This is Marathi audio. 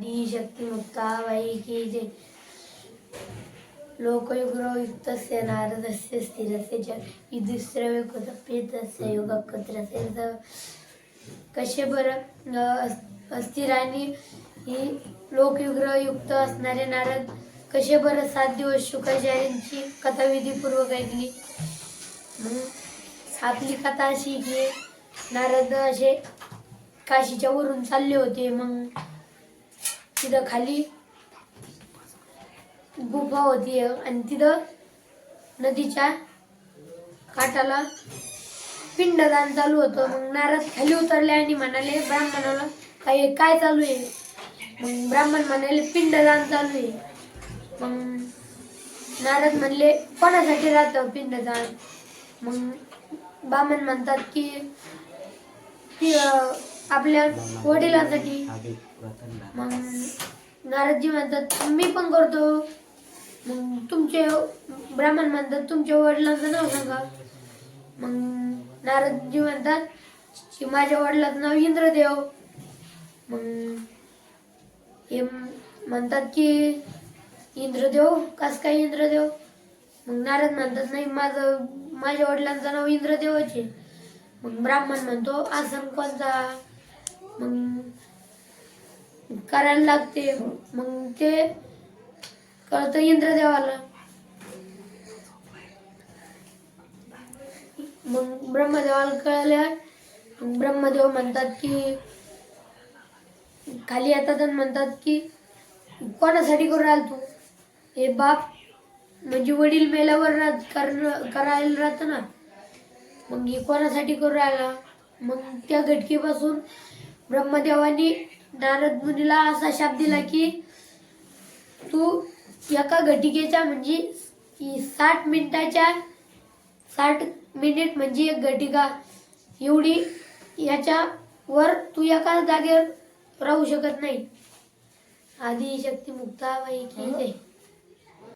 आदि शक्ती की जय लोकयुग्रो युक्तस्य नारदस्य स्थिरस्य च युधिष्ठिरवे कृतप्रीतस्य योगकत्रस्य च कसे बरं अ, ही लोकयुग्र युक्त असणारे नारद कसे बरं सात दिवस शुकाचार्यांची कथा विधीपूर्वक ऐकली आपली कथा अशी की नारद असे काशीच्या वरून चालले होते. मग तिथं खाली गुफा होती आणि तिथं नदीच्या काठाला पिंडदान चालू होतं. मग नारद खाली उतरले आणि म्हणाले ब्राह्मणाला काय काय चालू आहे? मग ब्राह्मण म्हणाले पिंडदान चालू आहे. मग नारद म्हणले कोणासाठी राहतं पिंडदान? मग ब्राह्मण म्हणतात की की आपल्या वडिलांसाठी. मग नारदजी म्हणतात मी पण करतो. मग तुमचे ब्राह्मण म्हणतात तुमच्या वडिलांचं नाव सांगा. मग नारदजी म्हणतात की माझ्या वडिलाचं नाव इंद्रदेव. मग हे म्हणतात की इंद्रदेव? कस काय इंद्रदेव? मग नारद म्हणतात नाही माझं माझ्या वडिलांचं नाव इंद्रदेवच आहे. मग ब्राह्मण म्हणतो आसन कोणता? मग करायला लागते. मग ते कळतं इंद्रदेवाला. मग ब्रह्मदेवाला कळल्या ब्रह्मदेव म्हणतात की खाली येतात आणि म्हणतात की कोणासाठी करू राहिल तू? हे बाप म्हणजे वडील मेल्यावर राह कर- करायला राहतं ना. मग हे कोणासाठी करू राहिला? मग त्या घटकेपासून ब्रह्मदेवानी नारद मुनीला असा शाप दिला की तू एका घटिकेच्या म्हणजे साठ मिनिटाच्या साठ मिनिट म्हणजे एक घटिका. एवढी याच्या वर तू एका जागेवर राहू शकत नाही. आधी शक्ती मुक्ताबाई की